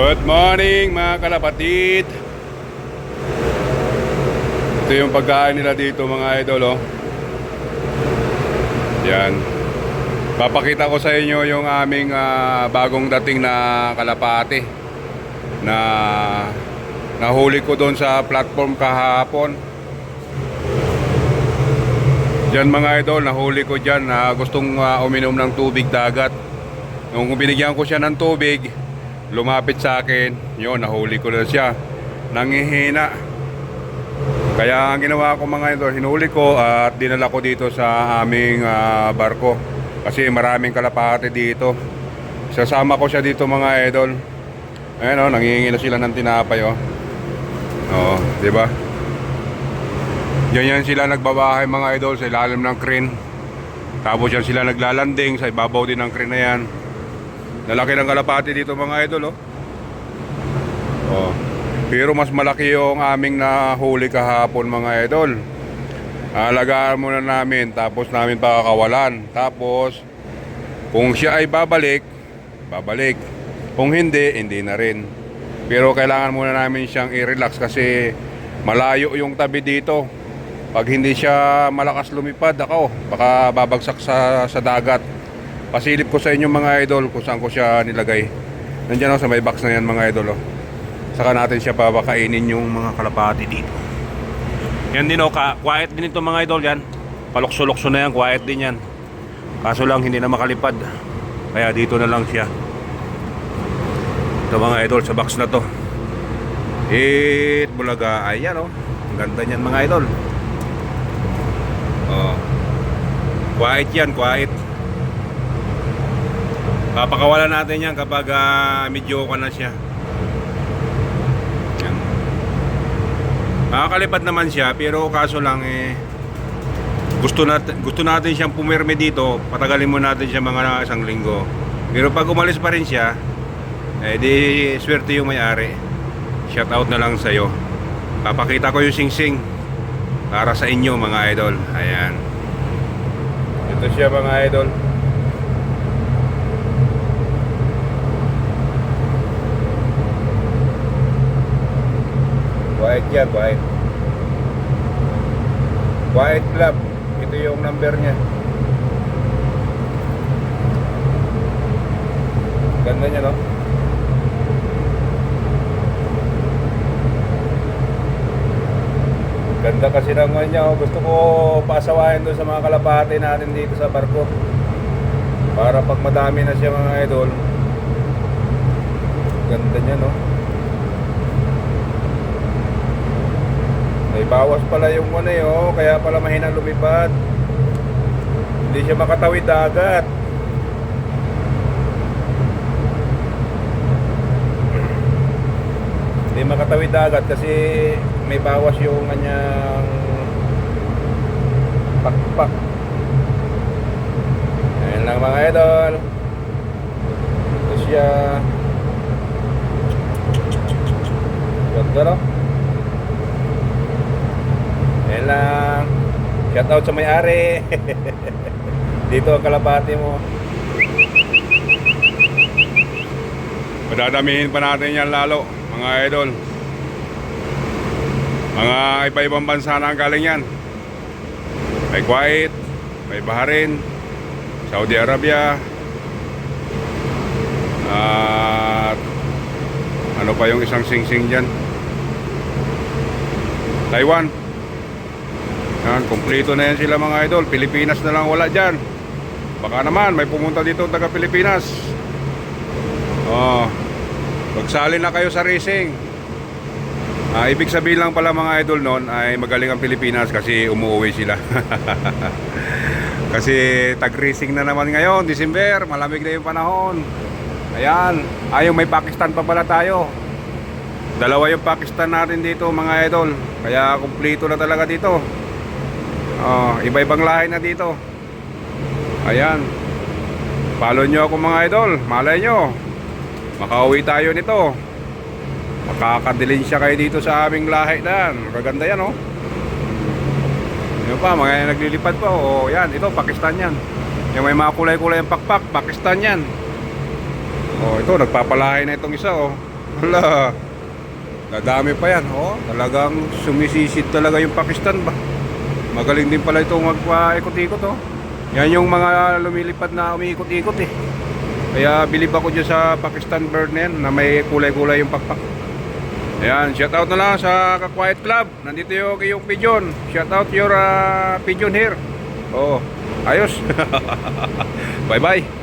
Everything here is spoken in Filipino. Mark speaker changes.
Speaker 1: Good morning mga kalapatid. Ito yung pagkain nila dito mga idol oh. Yan. Papakita ko sa inyo yung aming ah, bagong dating na kalapati Na Nahuli ko doon sa platform kahapon. Diyan mga idol, nahuli ko dyan na gustong ah, uminom ng tubig dagat. Nung binigyan ko siya ng tubig lumapit sa akin, yun, nahuli ko na siya. Nangihina. Kaya ang ginawa ko mga ito, hinuli ko at dinala ko dito sa aming ah, barko. Kasi maraming kalapate dito. Sasama ko siya dito mga idol. Ayan o, nangihingi na sila ng tinapay o. Oo, di ba? Diyan yan sila nagbabahay mga idol sa ilalim ng crane. Tapos yan sila naglalanding sa ibabaw din ng crane na yan. Lalaki ng kalapati dito mga idol oh. oh. Pero mas malaki yung aming nahuli kahapon mga idol. Alagaan muna namin tapos namin pakakawalan. Tapos kung siya ay babalik, babalik. Kung hindi, hindi na rin. Pero kailangan muna namin siyang i-relax kasi malayo yung tabi dito. Pag hindi siya malakas lumipad, ako, baka babagsak sa, sa dagat. Pasilip ko sa inyo mga idol kung saan ko siya nilagay. Nandiyan ako sa may box na yan mga idol. Oh. Saka natin siya papakainin yung mga kalapati dito. Yan din oh, quiet din ito mga idol yan. Palukso-lukso na yan, quiet din yan. Kaso lang hindi na makalipad. Kaya dito na lang siya. Ito mga idol sa box na to. It bulaga. Ayan oh. Ang ganda niyan mga idol. Oh. Quiet yan, quiet. Papakawalan natin yan kapag uh, medyo ka na siya. Yan. Makakalipad naman siya pero kaso lang eh gusto natin gusto natin siyang pumirme dito, patagalin mo natin siya mga isang linggo. Pero pag umalis pa rin siya, eh di swerte yung may-ari. Shout out na lang sa iyo. Papakita ko yung sing-sing para sa inyo mga idol. Ayan. Ito siya mga idol. Quiet yan, quiet. Quiet Club. Ito yung number niya. Ganda niya, no? Ganda kasi ng ano niya. oh. Gusto ko pasawahin doon sa mga kalapate natin dito sa barko. Para pag madami na siya mga idol. Ganda niya, no? May bawas pala yung ano eh, oh, kaya pala mahina lumipad. Hindi siya makatawid dagat. Hindi makatawid dagat kasi may bawas yung kanyang pakpak. Ayan lang mga idol. Ito siya. Ganda no? Ayan lang. Shout out sa may-ari. Dito ang kalapati mo. Madadamihin pa natin yan lalo, mga idol. Mga iba-ibang bansa na ang galing yan. May Kuwait, may Bahrain, Saudi Arabia, at ano pa yung isang sing-sing dyan? Taiwan. Yan, kumpleto na yan sila mga idol. Pilipinas na lang wala dyan. Baka naman, may pumunta dito taga Pilipinas. Oh, magsali na kayo sa racing. Ah, ibig sabihin lang pala mga idol noon ay magaling ang Pilipinas kasi umuwi sila. kasi tag-racing na naman ngayon, December, malamig na yung panahon. Ayan, ayong may Pakistan pa pala tayo. Dalawa yung Pakistan natin dito mga idol. Kaya kumpleto na talaga dito. Oh, iba-ibang lahi na dito. Ayan. Follow nyo ako mga idol. Malay nyo. Makauwi tayo nito. Makakadilin siya kayo dito sa aming lahi na yan. Magaganda yan oh. Yung pa, mga naglilipad pa. Oh, yan. Ito, Pakistan yan. Yung may mga kulay-kulay ang pakpak, Pakistan yan. Oh, ito, nagpapalahay na itong isa oh. Wala. Nadami pa yan. Oh, talagang sumisisid talaga yung Pakistan ba. Magaling din pala itong magpa-ikot-ikot oh. Yan yung mga lumilipad na umiikot-ikot eh. Kaya bilib ako dyan sa Pakistan bird na yan na may kulay-kulay yung pakpak. Ayan, shout out na lang sa Ka-Quiet Club. Nandito yung, yung pigeon. Shout out your uh, pigeon here. Oh, ayos. Bye-bye.